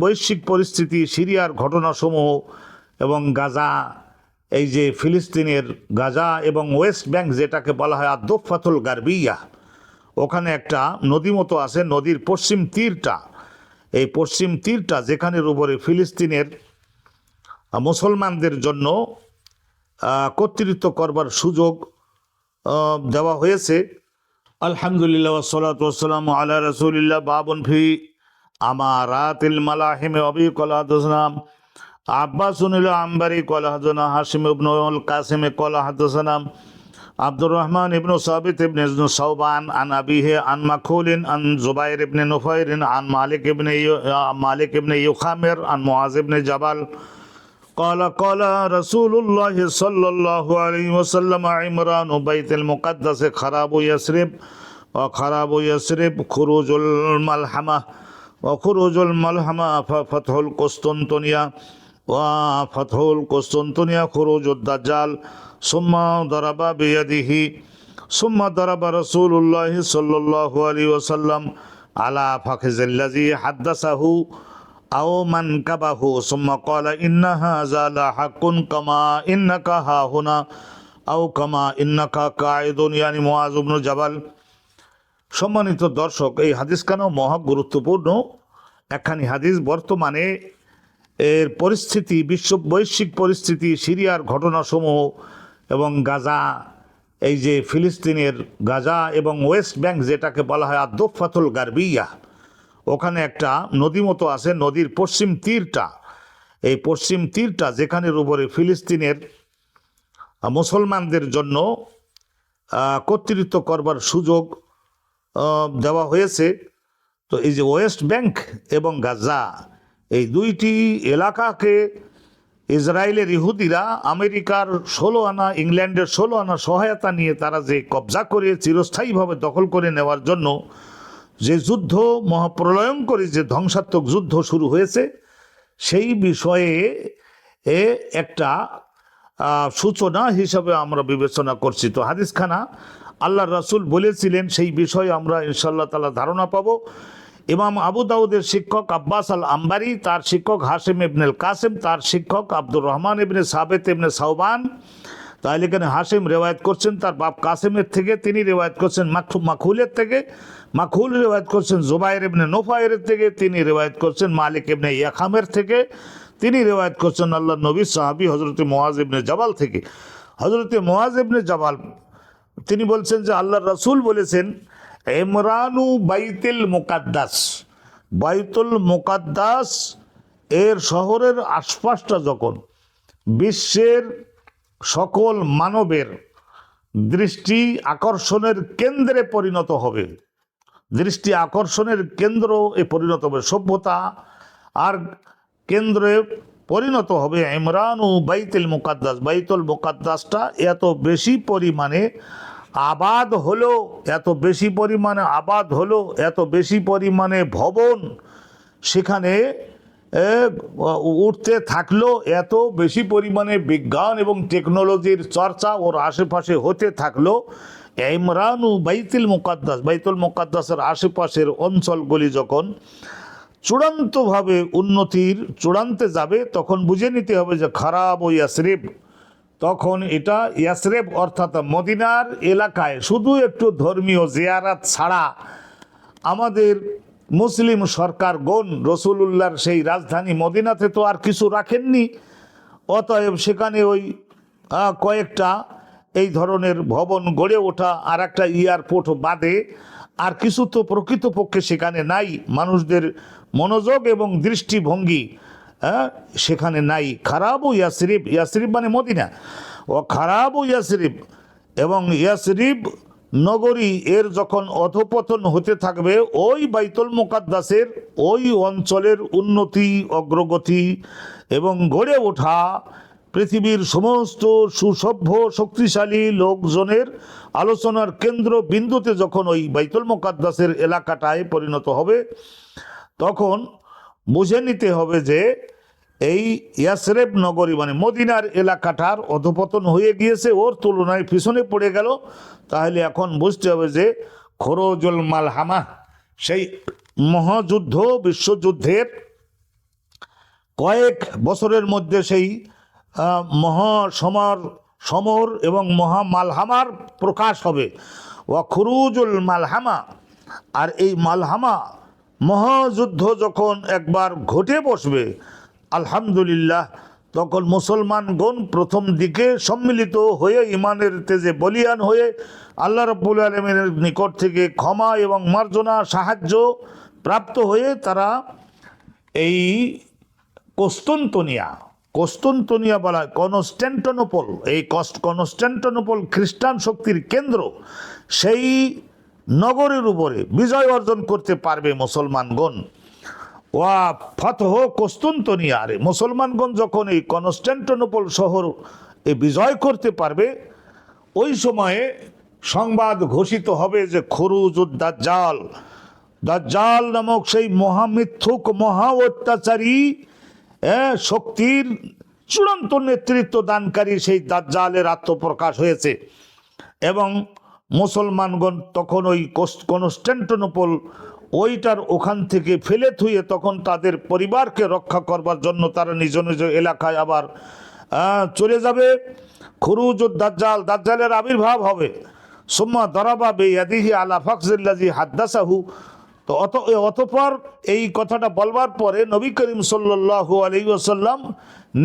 বৈশ্বিক পরিস্থিতি, সিরিয়ার ঘটনাসমূহ এবং গাজা, এই যে ফিলিস্তিনের গাজা এবং ওয়েস্ট ব্যাংক যেটাকে বলা হয় আদফাতুল গার্বিয়া, ওখানে একটা নদী মতো আছে, নদীর পশ্চিম তীরটা। এই পশ্চিম তীরটা যেখানের উপরে ফিলিস্তিনের মুসলমানদের জন্য কর্তৃত্ব করবার সুযোগ দেওয়া হয়েছে। আলহামদুলিল্লাহ সালাত ওসালাম আলা রসুলিল্লাহ, বাবন ফি আমারাতিল মালাহিমে অবি কলাহাদনাম আব্বাসুনিল আম্বারি কলাহাদনা হাসিম ইবনুল কাসিমে কলাহাদনাম আব্দুর রহমান ইবনু সাবিত ইবনে সৌবান আন আবিহে আন মাখুলিন আন জুবাইর ইবনে নুফাইরিন আন মালিক ইবনে ইউ- আহ, মালিক ইবনে ইউখামের আন মুআজ ইবনে জাবাল قال قال رسول الله صلى الله عليه وسلم عمران بيت المقدس خراب يسرب وخراب يسرب خروج الملحمة অখরুজুল মালহামা ফতহুল কোস্তন্তনিয়া, ওয়া ফতহুল কোস্তন্তনিয়া খরুজুদ দাজ্জাল, সুম্মা দরাবা বিয়াদিহি, সুম্মা দারাবা রসুল্লাহ সাল্লাহ আলী ওসাল্লাম আলা ফাখিজিল্লাজি হাদ্দাসাহু আও মান কাবাহু সুম্মা কলা ইন্না হাযা হাকুন হাক্কুন কামা ইন্নাকা হাহুনা, আও কামা ইন্নাকা কায়দুন ইয়ানি মুআজ ইবনে জাবাল। সম্মানিত দর্শক, এই হাদিসখানেও মহা গুরুত্বপূর্ণ। একখানি হাদিস, বর্তমানে এর পরিস্থিতি, বিশ্ব বৈশ্বিক পরিস্থিতি, সিরিয়ার ঘটনাসমূহ এবং গাজা, এই যে ফিলিস্তিনের গাজা এবং ওয়েস্ট ব্যাংক যেটাকে বলা হয় আদফাতুল গার্বিয়া, ওখানে একটা নদী মতো আছে, নদীর পশ্চিম তীরটা। এই পশ্চিম তীরটা যেখানের উপরে ফিলিস্তিনের মুসলমানদের জন্য কর্তৃত্ব করবার সুযোগ দেওয়া হয়েছে। তো এই যে ওয়েস্ট ব্যাংক এবং গাজা, এই দুইটি এলাকাকে ইসরায়েলের ইহুদিরা আমেরিকার ষোলো আনা, ইংল্যান্ডের ষোলো আনা সহায়তা নিয়ে তারা যে কবজা করে চিরস্থায়ীভাবে দখল করে নেওয়ার জন্য যে যুদ্ধ মহাপ্রলয়ঙ্করী যে ধ্বংসাত্মক যুদ্ধ শুরু হয়েছে, সেই বিষয়ে এ একটা সূচনা হিসাবে আমরা বিবেচনা করছি। তো হাদিসখানা আল্লাহ রাসূল বলেছিলেন, সেই বিষয়ে আমরা ইনশাল্লাহ তালা ধারণা পাবো। ইমাম আবু দাউদের শিক্ষক আব্বাস আল আম্বারি তার শিক্ষক হাসিম ইবনেল কাসেম, তার শিক্ষক আব্দুর রহমান ইবনে সাবেত ইবনে সাউবান তাহলে এখানে হাসিম রেওয়ায়ত করছেন, তার বাপ কাসেমের থেকে, তিনি রেওয়ায়ত করছেন মাখু মাখুলের থেকে মাখুল রেওয়ায়ত করছেন জুবাইর ইবনে নোফায়ের থেকে, তিনি রেওয়ায়ত করছেন মালিক ইবনে ইয়াখামের থেকে, তিনি রেওয়ায়ত করছেন আল্লাহ নবী সাহাবি হজরত মোয়াজ ইবনে জাবাল থেকে। হজরত মোয়াজ ইবনে জাবাল, তিনি বলছেন যে আল্লাহ রসুল বলেছেন ইমরানু বাইতুল মুকাদ্দাস। বাইতুল মুকাদ্দাস এর শহরের আশপাশটা যখন বিশ্বের সকল মানবের দৃষ্টি আকর্ষণের কেন্দ্রে পরিণত হবে, দৃষ্টি আকর্ষণের কেন্দ্র এ পরিণত হবে, সভ্যতা আর কেন্দ্রে পরিণত হবে ইমরান ও বাইতুল মুকাদ্দাস। বাইতুল মুকাদ্দাসটা এত বেশি পরিমাণে আবাদ হলো, এত বেশি পরিমাণে আবাদ হলো, এত বেশি পরিমাণে ভবন, সেখানে উঠতে থাকল, এত বেশি পরিমাণে বিজ্ঞান এবং টেকনোলজির চর্চা ওর আশেপাশে হতে থাকল, ইমরান বাইতুল মুকাদ্দাস, বাইতুল মুকাদ্দাসের আশেপাশের অঞ্চলগুলি যখন চূড়ান্তভাবে উন্নতির, চূড়ান্তে যাবে, তখন বুঝে নিতে হবে যে খারাপ ও ইয়াসরিব তখন এটা ইয়াসরেফ অর্থাৎ মদিনার এলাকায় শুধু একটু ধর্মীয় জিয়ারাত ছাড়া আমাদের মুসলিম সরকারগণ রসুলুল্লাহর সেই রাজধানী মদিনাতে তো আর কিছু রাখেননি। অতএব সেখানে ওই কয়েকটা এই ধরনের ভবন গড়ে ওঠা আর একটা এয়ারপোর্ট বাদে আর কিছু তো প্রকৃতপক্ষে সেখানে নাই। মানুষদের মনোযোগ এবং দৃষ্টিভঙ্গি সেখানে নাই। খারাপ খারাপও ইয়াসরিফ ইয়াসরিফ মানে মদিনা। ও খারাপও ইয়াসরিফ এবং ইয়াসরিফ নগরী এর যখন অধপতন হতে থাকবে, ওই বাইতুল মুকাদ্দাসের ওই অঞ্চলের উন্নতি, অগ্রগতি এবং গড়ে ওঠা পৃথিবীর সমস্ত সুসভ্য, শক্তিশালী লোকজনের আলোচনার কেন্দ্র বিন্দুতে যখন ওই বাইতুল মোকাদ্দাসের এলাকাটায় পরিণত হবে, তখন বুঝে নিতে হবে যে এই ইয়াসরেব নগরী মানে মদিনার এলাকাটার অধপতন হয়ে গিয়েছে, ওর তুলনায় পিছনে পড়ে গেল। তাহলে এখন বুঝতে হবে যে খরজুল মালহামা, সেই মহাযুদ্ধ, বিশ্বযুদ্ধের কয়েক বছরের মধ্যে সেই মহা সমর সমর এবং মহা মালহামার প্রকাশ হবে। ওয়া খুরুজুল মালহামা, আর এই মালহামা মহাযুদ্ধ যখন একবার ঘটে বসবে, আলহামদুলিল্লাহ, তখন মুসলমানগণ প্রথম দিকে সম্মিলিত হয়ে ইমানের তেজে বলিয়ান হয়ে আল্লাহ রব্বুল আলমের নিকট থেকে ক্ষমা এবং মার্জনা, সাহায্য প্রাপ্ত হয়ে তারা এই কোস্তন্তনিয়া কোস্তন্তনিয়া বলা হয় কনস্ট্যান্টনোপল এই কনস্ট্যান্টনোপল খ্রিস্টান শক্তির কেন্দ্র, সেই নগরের উপরে বিজয় অর্জন করতে পারবে মুসলমানগণ। ওয়া ফতহ কোস্তন্তনিয়া আরে মুসলমানগণ যখন এই কনস্ট্যান্টনোপল শহর এ বিজয় করতে পারবে, ওই সময়ে সংবাদ ঘোষিত হবে যে খরুজুদ্দাজ্জাল দাজ্জাল নামক সেই মহামিথ্যুক মহা অত্যাচারী শক্তির চূড়ান্ত নেতৃত্ব দানকারী সেই দাজ্জালের আত্মপ্রকাশ হয়েছে। এবং মুসলমানগণ তখন ওই কনস্ট্যান্টিনোপল ওইটার ওখান থেকে ফেলে থুয়ে তখন তাদের পরিবারকে রক্ষা করবার জন্য তারা নিজ নিজ এলাকায় আবার চলে যাবে। খুরুজ দাজ্জাল, দাজ্জালের আবির্ভাব হবে। সুম্মা দরাবা বেয়াদিহি আলা ফখজিল্লাজি হাদ্দাসাহু। তো অত অতপর এই কথাটা বলবার পরে নবী করিম সাল্লাল্লাহু আলাইহি ওয়াসাল্লাম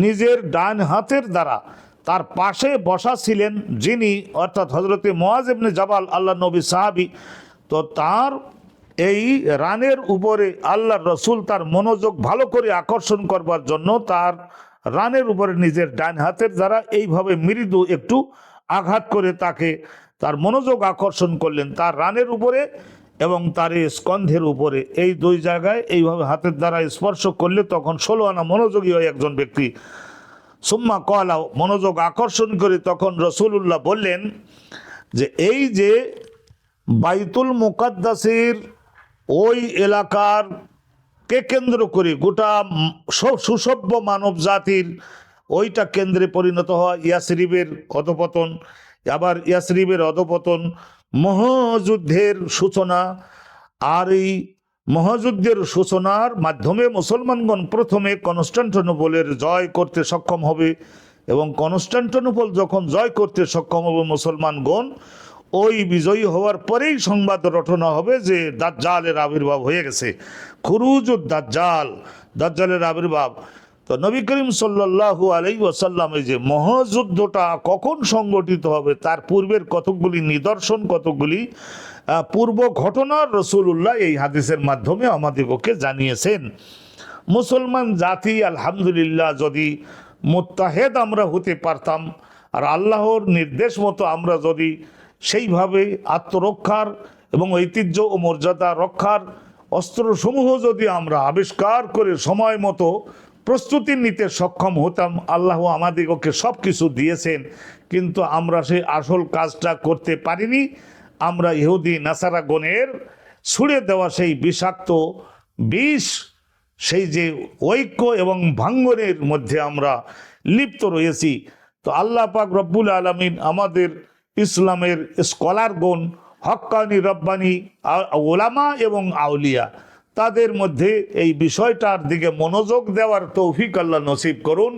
নিজের ডান হাতের দ্বারা তার পাশে বসা ছিলেন যিনি, অর্থাৎ হজরতে মোয়াজ ইবনে জাবাল আল্লাহ নবী সাহাবি। তো তার এই রানের উপরে আল্লাহ রসুল তার মনোযোগ ভালো করে আকর্ষণ করবার জন্য তার রানের উপরে নিজের ডান হাতের দ্বারা এইভাবে মৃদু একটু আঘাত করে তাকে তার মনোযোগ আকর্ষণ করলেন তার রানের উপরে এবং তার এই স্কন্ধের উপরে। এই দুই জায়গায় এইভাবে হাতের দ্বারা স্পর্শ করলে তখন ষোলো আনা মনোযোগী হয় একজন ব্যক্তি। সুম্মা কলা মনোযোগ আকর্ষণ করে তখন রসুল্লাহ বললেন যে এই যে বাইতুল মুকাদ্দাসের ওই এলাকার কে কেন্দ্র করে গোটা সুসভ্য মানব জাতির ওইটা কেন্দ্রে পরিণত হওয়া ইয়াসরিবের অধপতন। আবার ইয়াসরিবের অধপতন মহাযুদ্ধের সূচনা। আর এই মহাযুদ্ধের সূচনার মাধ্যমে মুসলমানগণ প্রথমে কনস্ট্যান্টনোপলের জয় করতে সক্ষম হবে এবং কনস্ট্যান্টনোপল যখন জয় করতে সক্ষম হবে মুসলমানগণ, ওই বিজয়ী হওয়ার পরেই সংবাদ রটনা হবে যে দাজ্জালের আবির্ভাব হয়ে গেছে। খুরুজ দাজ্জাল, দাজ্জালের আবির্ভাব। তো নবী করিম সাল্লাল্লাহু আলাই ওয়াসাল্লাম এই যে মহাযুদ্ধটা কখন সংগঠিত হবে, তার পূর্বের কতকগুলি নিদর্শন, কতকগুলি পূর্ব ঘটনার রসুল্লাহ এই হাদিসের মাধ্যমে আমাদেরকে জানিয়েছেন। মুসলমান জাতি, আলহামদুলিল্লাহ, যদি মোত্তাহেদ আমরা হতে পারতাম, আর আল্লাহর নির্দেশ মতো আমরা যদি সেইভাবে আত্মরক্ষার এবং ঐতিহ্য ও মর্যাদা রক্ষার অস্ত্রসমূহ যদি আমরা আবিষ্কার করে সময় মতো প্রস্তুতি নিতে সক্ষম হতাম। আল্লাহ আমাদিগকে সব কিছু দিয়েছেন, কিন্তু আমরা সেই আসল কাজটা করতে পারিনি। আমরা ইহুদি নাসারা গণের ছুড়ে দেওয়া সেই বিষাক্ত বিষ, সেই যে ঐক্য এবং ভাঙ্গনের মধ্যে আমরা লিপ্ত রয়েছি। তো আল্লাহ পাক রব্বুল আলমিন আমাদের ইসলামের স্কলারগণ, হক্কানি রব্বানি ওলামা এবং আউলিয়া তাদের মধ্যে এই বিষয়টার দিকে মনোযোগ দেওয়ার তৌফিক আল্লাহ নসিব করুন।